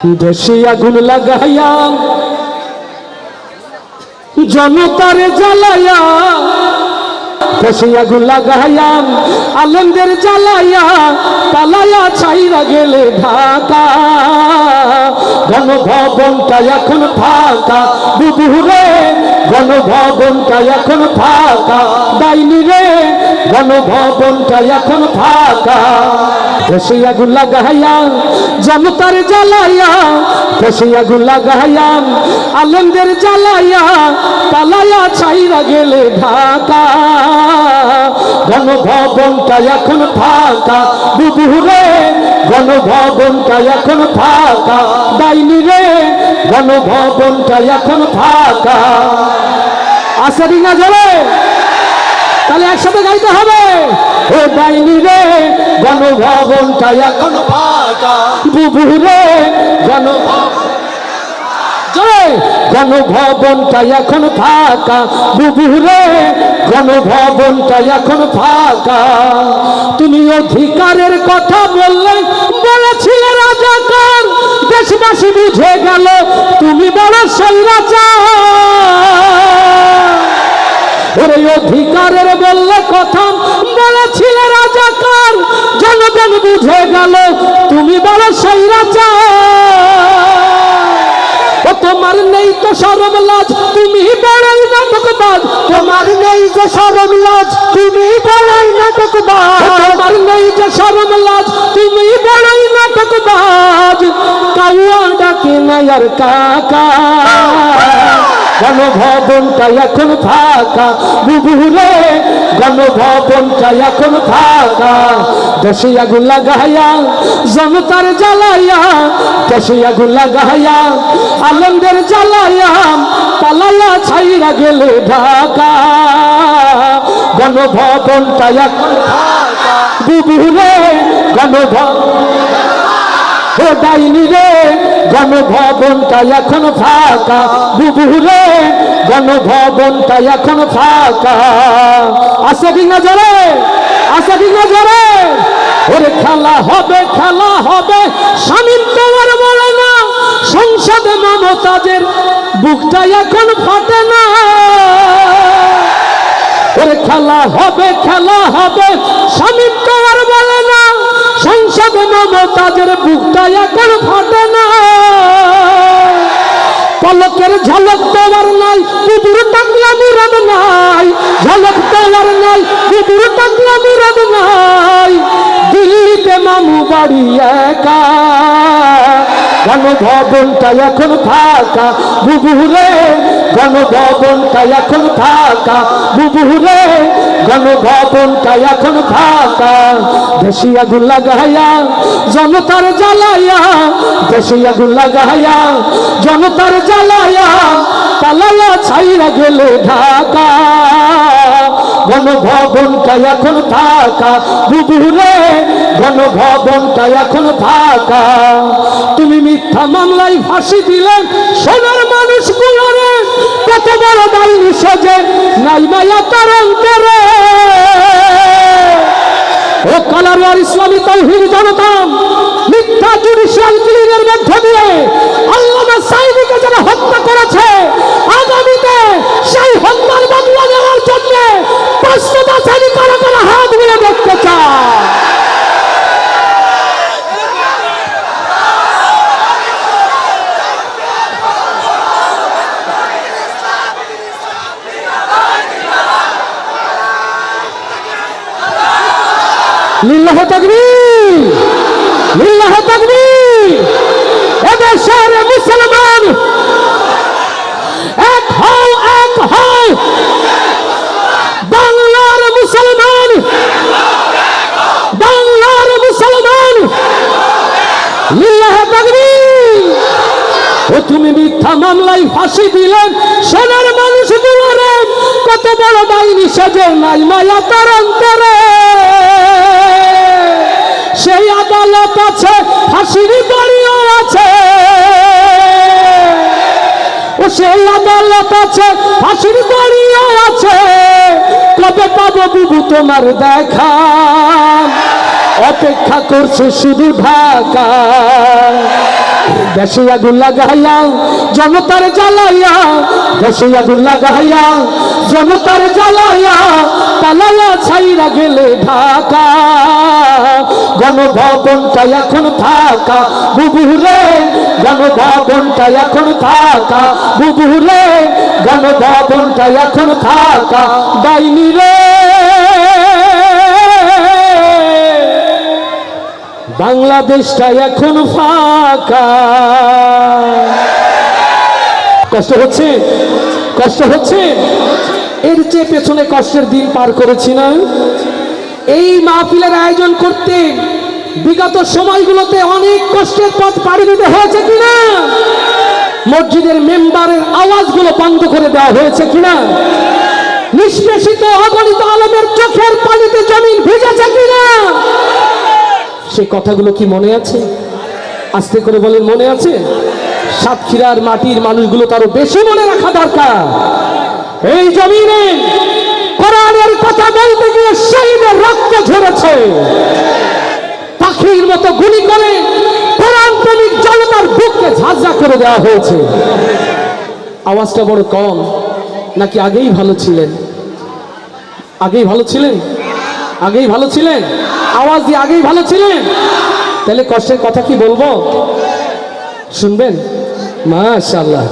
দেশে আগুন লাগাইয়া জনতারে জ্বালাইয়া, দেশে আগুন লাগাইয়া, আলমদের জ্বালাইয়া, পালাইয়া ছাইরা গেলে ঢাকা। গণভবনটা এখন ফাঁকা, বুবুরে, গণভবনটা এখন ফাঁকা। ডাইনি রে, গণভবনটা এখন ফাঁকা। দেশে আগুন লাগাইয়া জনতার জ্বালাইয়া দেশে আগুন লাগাইয়া আলমদের জ্বালাইয়া, পালাইয়া ছাইরা গেলে ঢাকা। গণভবনটা এখন ফাঁকা, বুবুরে, গণভবনটা এখন ফাঁকা। ডাইনি রে, গণভবনটা এখন ফাঁকা। আসে ডিঙা জলে তাহলে একসাথে গাইতে হবে। ও ডাইনি রে গণভবনটা এখন ফাঁকা গণভবন গণভবনটা এখন ফাঁকা। বুবুরে গণভবনটা এখন ফাঁকা। তুমি অধিকারের কথা বললে বলেছিলে রাজাকার। দেশবাসী বুঝে গেল, তুমি বড় সৈরাচার ওরে অধিকারের বললে কথা বলেছিলে রাজাকার, জনগণ বুঝে গেল, তুমি বড় সৈরাচার ও তোমার নেই তো সরম লাজ, তুমি বড়ই নাটকবাজ তোমার নেই যে সরম লাজ, তুমি বড়ই নাটকবাজ তোমার নেই যে সরম লাজ, তুমি বড়ই নাটকবাজ কাউয়া ডাকে নায়ার কাকা। গণভবনটা এখন ফাঁকা। বুবুরে গণভবনটা এখন ফাঁকা। দেশে আগুন লাগাইয়া, জনতার জ্বালাইয়া দেশে আগুন লাগাইয়া আলমদের জ্বালাইয়া পালাইয়া ছাইরা গেলে ঢাকা। গণভবনটা এখন ফাঁকা। বুবুরে গণভবন ও ডাইনি রে গণভবনটা এখন ফাঁকা। বুবুরে গণভবনটা এখন ফাঁকা। আসে ডিঙা জলে আসে জলে ওরে খেলা হবে খেলা হবে। স্বামীর তোমার বলে না, সংসদে মমতাজের বুকটা এখন ফাটে না। ওরে খেলা হবে খেলা হবে। স্বামী তোমার বলে না, সংসদ মমতাজের বুকটা এখন ফাটে না। পলকের ঝলক দেওয়ার নাই, কুবুর টাকলা মুরাদ নাই, ঝলক দেওয়ার নাই, কুবুর টাকলা মুরাদ নাই। দিল্লিতে মামু বাড়ি একা, কেন ভবনটা এখন ফাঁকা? গণভবনটা এখন ফাঁকা? বুবুরে গণভবনটা এখন ফাঁকা? দেশি আগুন লাগাইয়া, জনতার জ্বালাইয়া দেশি আগুন লাগাইয়া, জনতার জ্বালাইয়া, পালাইয়া ছাইরা গেলে ঢাকা। গণভবনটা এখন ফাঁকা। বুবুরে গণভবনটা এখন ফাঁকা। তুমি মিথ্যা মামলায় ফাঁসি দিলে সোনার মানুষ গুলোরে কত বড় ডাইনি সেজে নাই মায়া তার অন্তরে। ও কালারওয়ার ইসলামী তৌহিদ জনতা লিল্লাহ তাকবীর লিল্লাহ তাকবীর। এদেশের মুসলমান, এক হও এক হও। বাংলার মুসলমান বাংলার মুসলমান, লিল্লাহ তাকবীর। ও তুমি মিথ্যা মামলায় ফাঁসি দিলেন, সোনার মানুষ দুয়ারে কত বড় ডাইনি সেজে নাই মায়া তার অন্তরে। সেই আদালত আছে, ফাঁসির বাড়িও আছে। ও সেই আদালত আছে, ফাঁসির বাড়িও আছে। কবে পাবো বুবু তোমার দেখা? অপেক্ষা করছে শুধু ঢাকা। দেশে আগুন লাগাইয়া, জনতার জ্বালাইয়া, দেশে আগুন লাগাইয়া, জনতার জ্বালাইয়া, পালাইয়া ছাইরা গেলে ঢাকা। গণভবনটা এখন থাকা বুবুরে, গণভবনটা এখন থাকা বুবুরে, গণভবনটা এখন থাকা ডাইনি রে। বাংলাদেশটা এখন ফাঁকা। কষ্ট হচ্ছে? কষ্ট হচ্ছে? এর চেয়ে পেছনে কষ্টের দিন পার করেছি না। এই মাহফিলের আয়োজন করতে বিগত সময়গুলোতে অনেক কষ্টের পথ পাড়ি দিতে হয়েছে কিনা? মসজিদের মেম্বারের আওয়াজগুলো বন্ধ করে দেওয়া হয়েছে কিনা? নিষ্পেষিত অগণিত আলমের চোখের পানিতে জমিন ভিজেছে কিনা? সে কথাগুলো কি মনে আছে? আস্তে করে বলেন, মনে আছে? সাতক্ষীরার মাটির মানুষগুলো তারও বেশি মনে রাখা দরকার। এই জমিনে কোরআনের কথা বলতে গিয়ে শহীদের রক্ত ঝরেছে, পাখির মতো গুলি করে কোরআন প্রেমিক জনতার বুককে ঝাঁঝা করে দেওয়া হয়েছে। আওয়াজটা বড় কম, নাকি আগেই ভালো ছিলেন? আগেই ভালো ছিলেন? আগেই ভালো ছিলেন? আওয়াজ দিয়ে আগেই ভালো ছিলেন? তাহলে কষ্টের কথা কি বলব? শুনবেন? মাশাল্লাহ